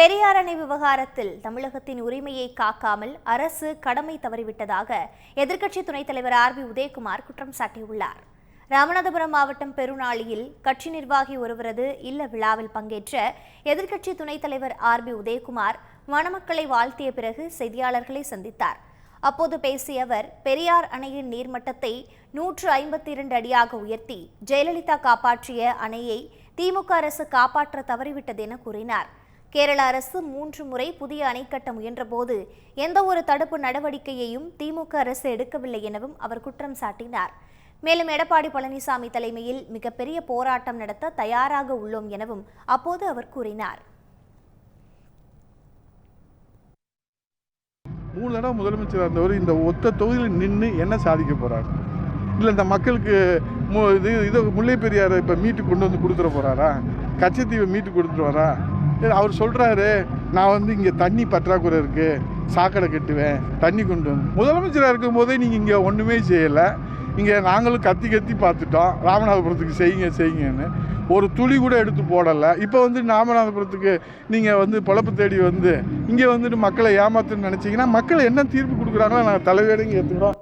பெரியார் அணை விவகாரத்தில் தமிழகத்தின் உரிமையை காக்காமல் அரசு கடமை தவறிவிட்டதாக எதிர்க்கட்சி துணைத் தலைவர் ஆர் பி உதயகுமார் குற்றம் சாட்டியுள்ளார். ராமநாதபுரம் மாவட்டம் பெருநாளியில் கட்சி நிர்வாகி ஒருவரது இல்ல விழாவில் பங்கேற்ற எதிர்க்கட்சி துணைத் தலைவர் ஆர் பி உதயகுமார் மணமக்களை வாழ்த்திய பிறகு செய்தியாளர்களை சந்தித்தார். அப்போது பேசிய அவர் பெரியார் அணையின் நீர்மட்டத்தை நூற்று ஐம்பத்தி இரண்டு அடியாக உயர்த்தி ஜெயலலிதா காப்பாற்றிய அணையை திமுக அரசு காப்பாற்ற தவறிவிட்டது என கூறினார். கேரள அரசு மூன்று முறை புதிய அணை கட்ட முயன்றபோது எந்த ஒரு தடுப்பு நடவடிக்கையையும் திமுக அரசு எடுக்கவில்லை எனவும் அவர் குற்றம் சாட்டினார். மேலும் எடப்பாடி பழனிசாமி தலைமையில் மிகப்பெரிய போராட்டம் நடத்த தயாராக உள்ளோம் எனவும் அப்போது அவர் கூறினார். மூணு தடவை முதலமைச்சராக இருந்தவர் இந்த ஒத்த தொகுதியில் நின்று என்ன சாதிக்க போகிறார் இல்லை இந்த மக்களுக்கு இது இதை முல்லை பெரியாரை இப்போ மீட்டு கொண்டு வந்து கொடுத்துட போகிறாரா கச்சத்தீவை மீட்டு கொடுத்துட்டு வரா அவர் சொல்கிறாரு நான் வந்து இங்கே தண்ணி பற்றாக்குறை இருக்குது சாக்கடை கட்டுவேன் தண்ணி கொண்டு வந்து முதலமைச்சராக இருக்கும் போதே நீங்கள் இங்கே ஒன்றுமே செய்யலை. இங்கே நாங்களும் கத்தி கத்தி பார்த்துட்டோம். ராமநாதபுரத்துக்கு செய்யுங்க செய்யுங்கன்னு. ஒரு துளி கூட எடுத்து போடலை. இப்போ வந்து ராமநாதபுரத்துக்கு நீங்கள் வந்து பொழப்பு தேடி வந்து இங்கே வந்துட்டு மக்களை ஏமாத்துன்னு நினச்சிங்கன்னா மக்கள் என்ன தீர்ப்பு கொடுக்குறாங்களோ நாங்கள் தலைவேடைங்க ஏற்றுக்கிறோம்